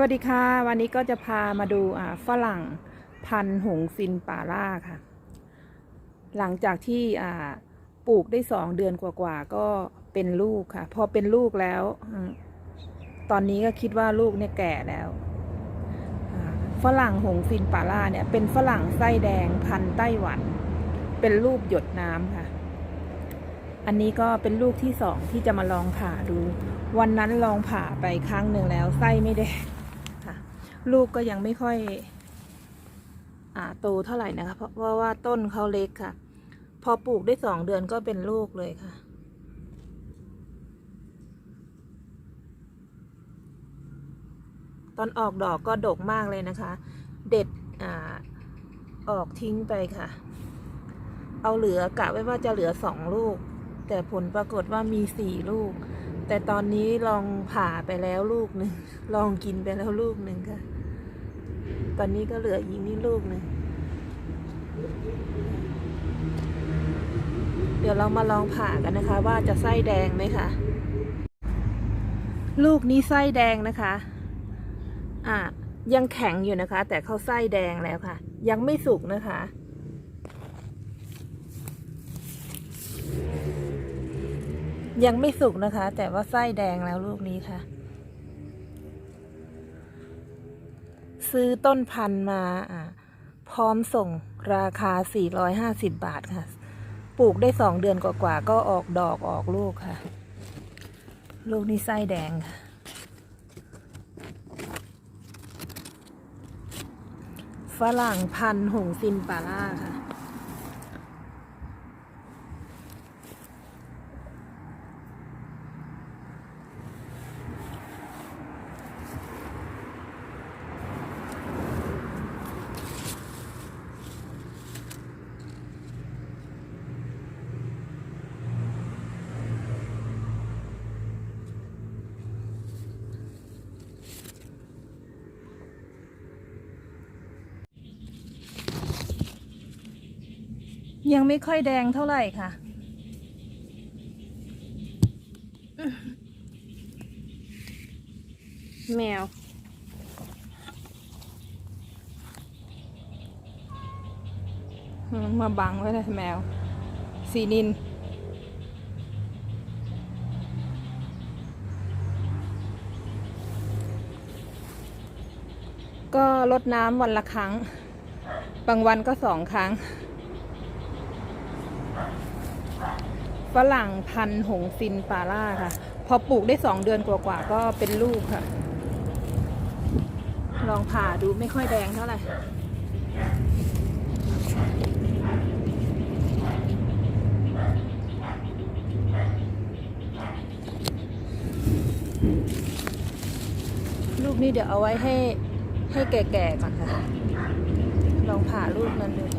วัสดีค่ะ วันนี้ก็จะพามาดูฝรั่งพันหงซินป่าล่าค่ะ หลังจากที่ปลูกได้สองเดือนกว่าๆก็เป็นลูกค่ะ พอเป็นลูกแล้ว ตอนนี้ก็คิดว่าลูกเนี่ยแก่แล้วฝรั่งหงซินป่าล่าเนี่ย เป็นฝรั่งไส้แดงพันไต้หวัน เป็นลูกหยดน้ำค่ะ อันนี้ก็เป็นลูกที่สองที่จะมาลองผ่าดูวันนั้นลองผ่าไปครั้งหนึ่งแล้วไส้ไม่แดง ลูกก็ยังไม่ค่อยอาโตเท่าไหร่นะคะ เพราะเพราว่าต้นเขาเล็กค่ะ พอปลูกได้สองเดือนก็เป็นลูกเลยค่ะ ตอนออกดอกก็ดกมากเลยนะคะ เด็ดอาออกทิ้งไปค่ะ เอาเหลือกะไว้ว่าจะเหลือสองลูก แต่ผลปรากฏว่ามีสี่ลูกแต่ตอนนี้ลองผ่าไปแล้วลูกหนึ่ง ลองกินไปแล้วลูกหนึ่งค่ะ ตอนนี้ก็เหลืออีกนี่ลูกหนึ่งเดี๋ยวเรามาลองผ่ากันนะคะ ว่าจะไส้แดงไหมคะ ลูกนี้ไส้แดงนะคะ อะยังแข็งอยู่นะคะ แต่เขาไส้แดงแล้วค่ะ ยังไม่สุกนะคะยังไม่สุกนะคะ แต่ว่าไส้แดงแล้วลูกนี้ค่ะ ซื้อต้นพันธุ์มาพร้อมส่งราคา 450 บาทค่ะ ปลูกได้สองเดือนกว่าๆก็ออกดอกออกลูกค่ะ ลูกนี้ไส้แดงค่ะ ฝรั่งพันธุ์หงซินปาล่าค่ะ ยังไม่ค่อยแดงเท่าไหร่ค่ะ แมว มาบังไว้เลยแมว สีนินก็ลดน้ำวันละครั้ง บางวันก็สองครั้ง ฝรั่งพันหงซินปาล่าค่ะ พอปลูกได้สองเดือนกว่าๆก็เป็นลูกค่ะ ลองผ่าดูไม่ค่อยแดงเท่าไหร่ลูกนี้เดี๋ยวเอาไว้ให้ให้แก่ๆก่อนค่ะ ลองผ่าลูกนั้นดู